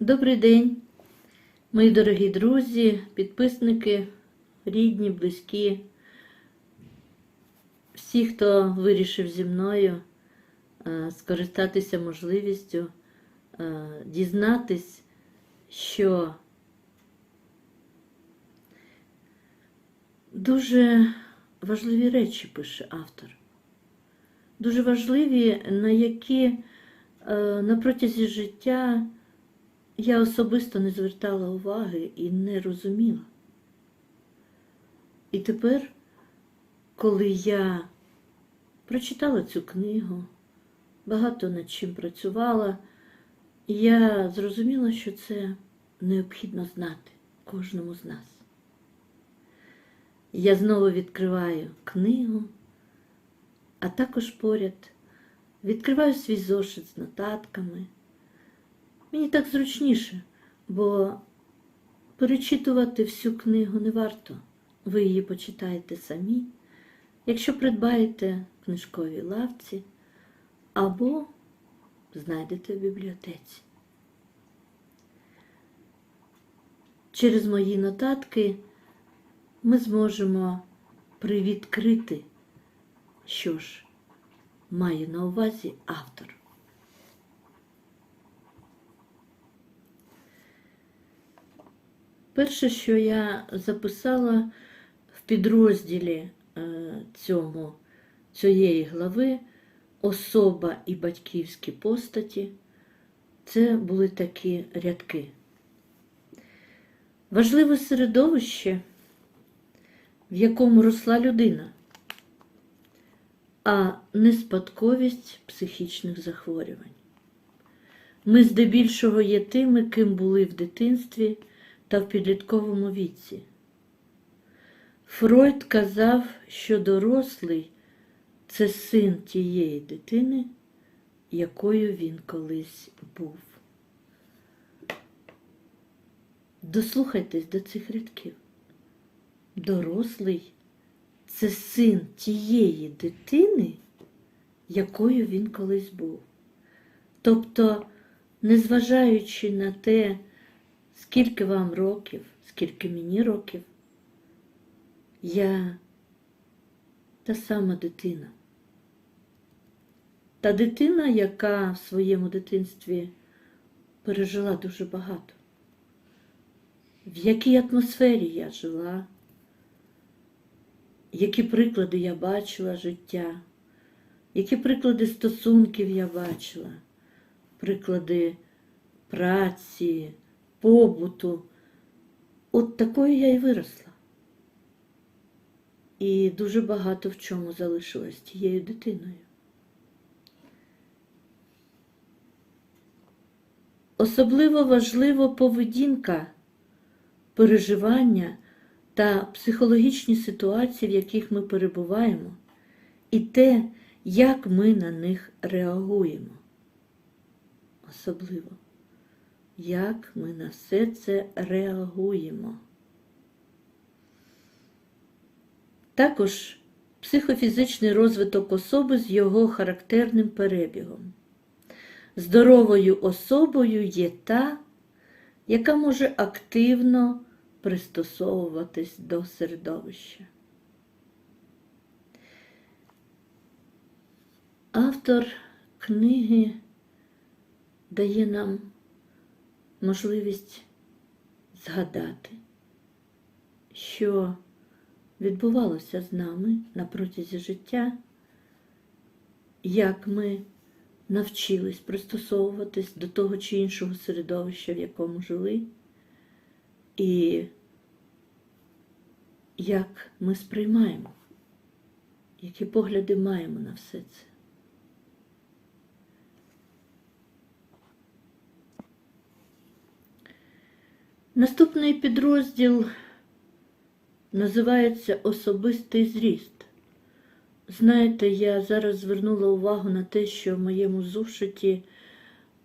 Добрий день, мої дорогі друзі, підписники, рідні, близькі, всі, хто вирішив зі мною е, скористатися можливістю е, дізнатись, що дуже важливі речі пише автор. Дуже важливі, на які е, на протязі життя я особисто не звертала уваги і не розуміла. І тепер, коли я прочитала цю книгу, багато над чим працювала, я зрозуміла, що це необхідно знати кожному з нас. Я знову відкриваю книгу, а також поряд відкриваю свій зошит з нотатками. Мені так зручніше, бо перечитувати всю книгу не варто. Ви її почитаєте самі, якщо придбаєте в книжковій лавці або знайдете в бібліотеці. Через мої нотатки ми зможемо привідкрити, що ж має на увазі автор. Перше, що я записала в підрозділі е, цьому, цієї глави особа і батьківські постаті, це були такі рядки. Важливе середовище, в якому росла людина, а не спадковість психічних захворювань. Ми здебільшого є тими, ким були в дитинстві та в підлітковому віці. Фройд казав, що дорослий це син тієї дитини, якою він колись був. Дослухайтесь до цих рядків. Дорослий це син тієї дитини, якою він колись був. Тобто, незважаючи на те, скільки вам років, скільки мені років, я та сама дитина. Та дитина, яка в своєму дитинстві пережила дуже багато. В якій атмосфері я жила, які приклади я бачила життя, які приклади стосунків я бачила, приклади праці, побуту. От такою я і виросла. І дуже багато в чому залишилась тією дитиною. Особливо важлива поведінка, переживання та психологічні ситуації, в яких ми перебуваємо, і те, як ми на них реагуємо. Особливо, як ми на все це реагуємо. Також психофізичний розвиток особи з його характерним перебігом. Здоровою особою є та, яка може активно пристосовуватись до середовища. Автор книги дає нам можливість згадати, що відбувалося з нами на протязі життя, як ми навчились пристосовуватись до того чи іншого середовища, в якому жили, і як ми сприймаємо, які погляди маємо на все це. Наступний підрозділ називається Особистий зріст. Знаєте, я зараз звернула увагу на те, що в моєму зошиті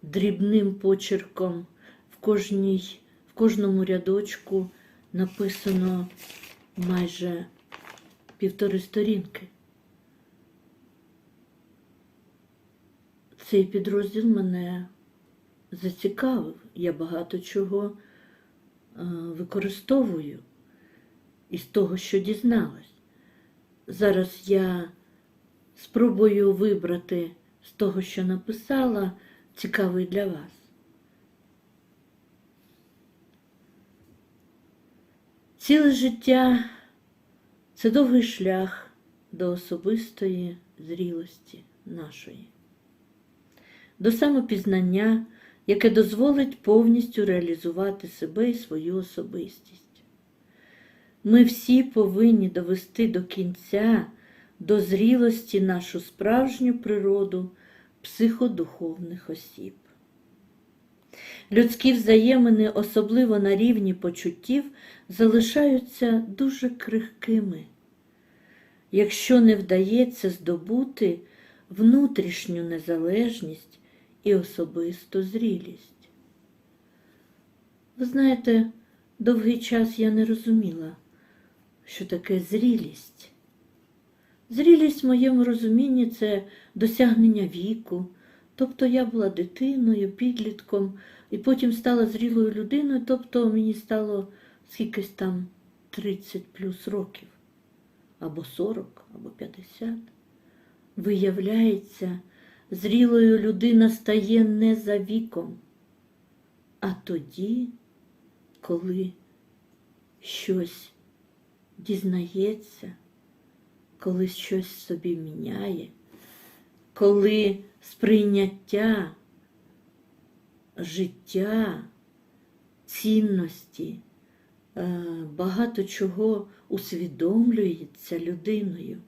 дрібним почерком в, кожній, в кожному рядочку написано майже півтори сторінки. Цей підрозділ мене зацікавив. Я багато чого використовую із того, що дізналась. Зараз я спробую вибрати з того, що написала, цікавий для вас. Ціле життя це довгий шлях до особистої зрілості нашої, до самопізнання, яке дозволить повністю реалізувати себе і свою особистість. Ми всі повинні довести до кінця, до зрілості нашу справжню природу психодуховних осіб. Людські взаємини, особливо на рівні почуттів, залишаються дуже крихкими, якщо не вдається здобути внутрішню незалежність і особисту зрілість. Ви знаєте, довгий час я не розуміла, що таке зрілість. Зрілість в моєму розумінні це досягнення віку. Тобто я була дитиною, підлітком, і потім стала зрілою людиною, тобто мені стало скількись там 30 плюс років, або 40, або 50. Виявляється, зрілою людина стає не за віком, а тоді, коли щось дізнається, коли щось собі міняє, коли сприйняття життя, цінності, е, багато чого усвідомлюється людиною,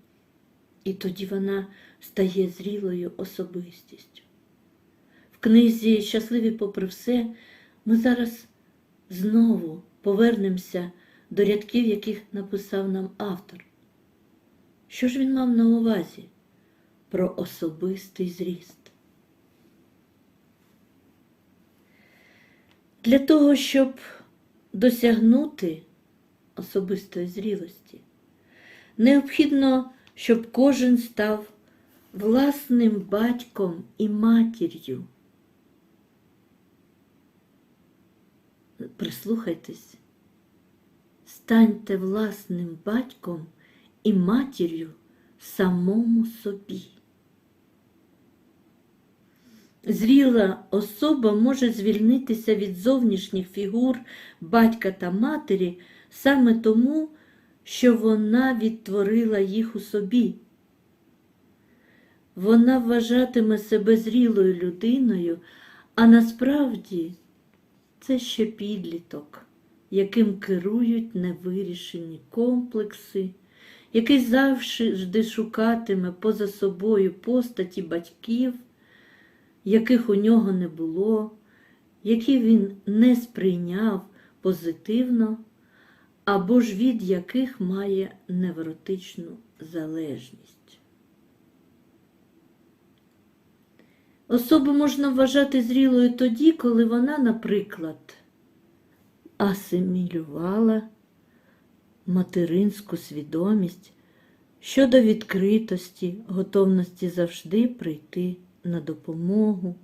і тоді вона стає зрілою особистістю. В книзі Щасливі попри все ми зараз знову повернемося до рядків, яких написав нам автор. Що ж він мав на увазі? Про особистий зріст. Для того, щоб досягнути особистої зрілості, необхідно, щоб кожен став власним батьком і матір'ю. Прислухайтесь, станьте власним батьком і матір'ю самому собі. Зріла особа може звільнитися від зовнішніх фігур батька та матері саме тому, що вона відтворила їх у собі. Вона вважатиме себе зрілою людиною, а насправді це ще підліток, яким керують невирішені комплекси, який завжди шукатиме поза собою постаті батьків яких у нього не було, які він не сприйняв позитивно, або ж від яких має невротичну залежність. Особу можна вважати зрілою тоді, коли вона, наприклад, асимілювала материнську свідомість щодо відкритості, готовності завжди прийти на допомогу,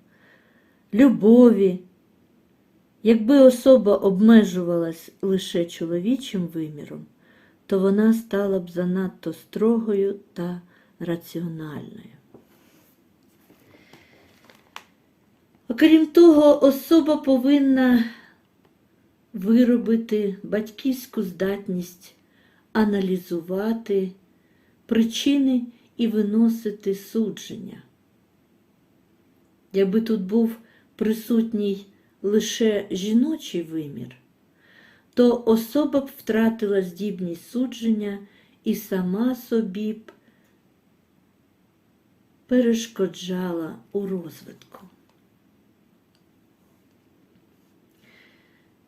любові. Якби особа обмежувалась лише чоловічим виміром, то вона стала б занадто строгою та раціональною. Окрім того, особа повинна виробити батьківську здатність аналізувати причини і виносити судження. Якби тут був присутній лише жіночий вимір, то особа б втратила здібність судження і сама собі б перешкоджала у розвитку.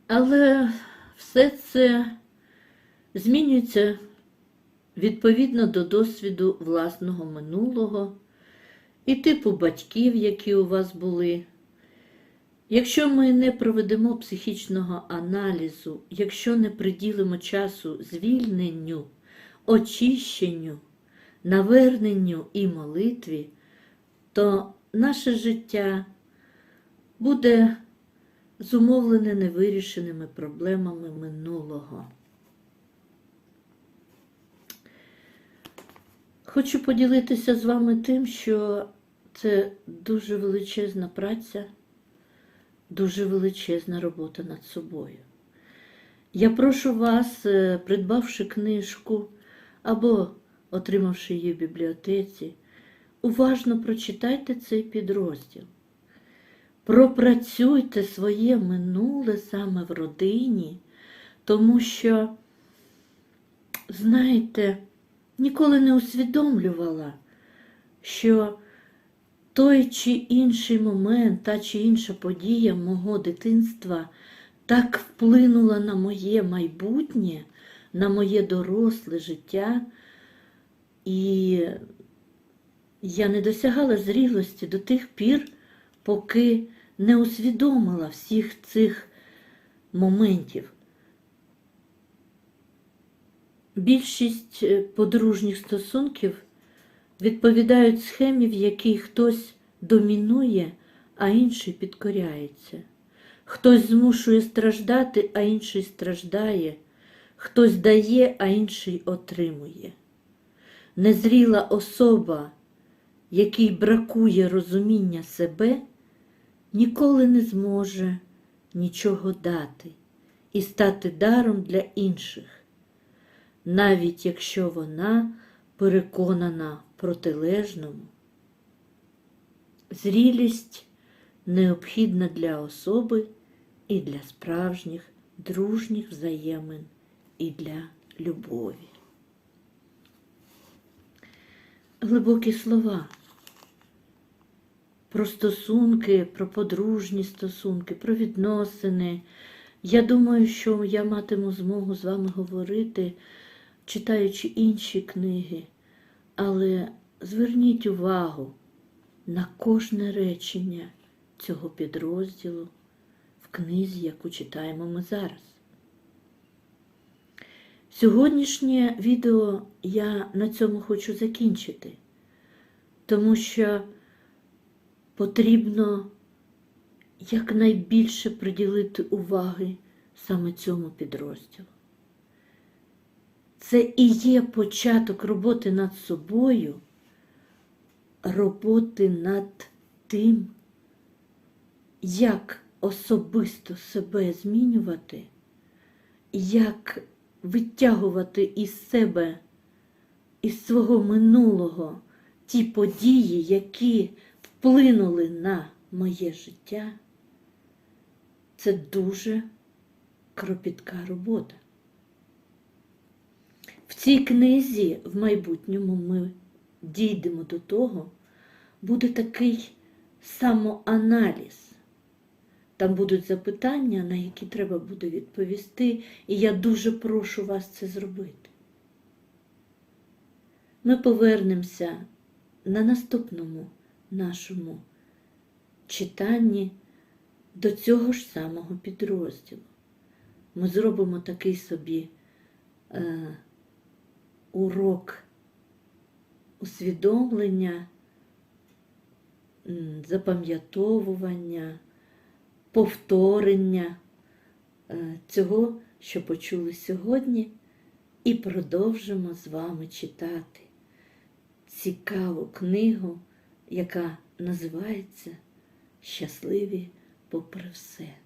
Але все це змінюється відповідно до досвіду власного минулого і типу батьків, які у вас були. Якщо ми не проведемо психічного аналізу, якщо не приділимо часу звільненню, очищенню, наверненню і молитві, то наше життя буде зумовлене невирішеними проблемами минулого. Хочу поділитися з вами тим, що це дуже величезна праця, дуже величезна робота над собою. Я прошу вас, е, придбавши книжку або отримавши її в бібліотеці, уважно прочитайте цей підрозділ. Пропрацюйте своє минуле саме в родині, тому що, знаєте, ніколи не усвідомлювала, що той чи інший момент, та чи інша подія мого дитинства так вплинула на моє майбутнє, на моє доросле життя, і я не досягала зрілості до тих пір, поки не усвідомила всіх цих моментів. Більшість е, подружніх стосунків відповідають схемі, в якій хтось домінує, а інший підкоряється. Хтось змушує страждати, а інший страждає, хтось дає, а інший отримує. Незріла особа, якій бракує розуміння себе, ніколи не зможе нічого дати і стати даром для інших, навіть якщо вона переконана протилежному. Зрілість необхідна для особи і для справжніх дружніх взаємин і для любові. Глибокі слова про стосунки, про подружні стосунки, про відносини. Я думаю, що я матиму змогу з вами говорити, читаючи інші книги, але зверніть увагу на кожне речення цього підрозділу в книзі, яку читаємо ми зараз. Сьогоднішнє відео я на цьому хочу закінчити, тому що потрібно якнайбільше приділити уваги саме цьому підрозділу. Це і є початок роботи над собою, роботи над тим, як особисто себе змінювати, як витягувати із себе, із свого минулого ті події, які вплинули на моє життя, це дуже кропітка робота. В цій книзі в майбутньому ми дійдемо до того, буде такий самоаналіз. Там будуть запитання, на які треба буде відповісти, і я дуже прошу вас це зробити. Ми повернемося на наступному нашому читанні до цього ж самого підрозділу. Ми зробимо такий собі е, урок усвідомлення, запам'ятовування, повторення е, цього, що почули сьогодні, і продовжимо з вами читати цікаву книгу, яка називається Щасливі попри все.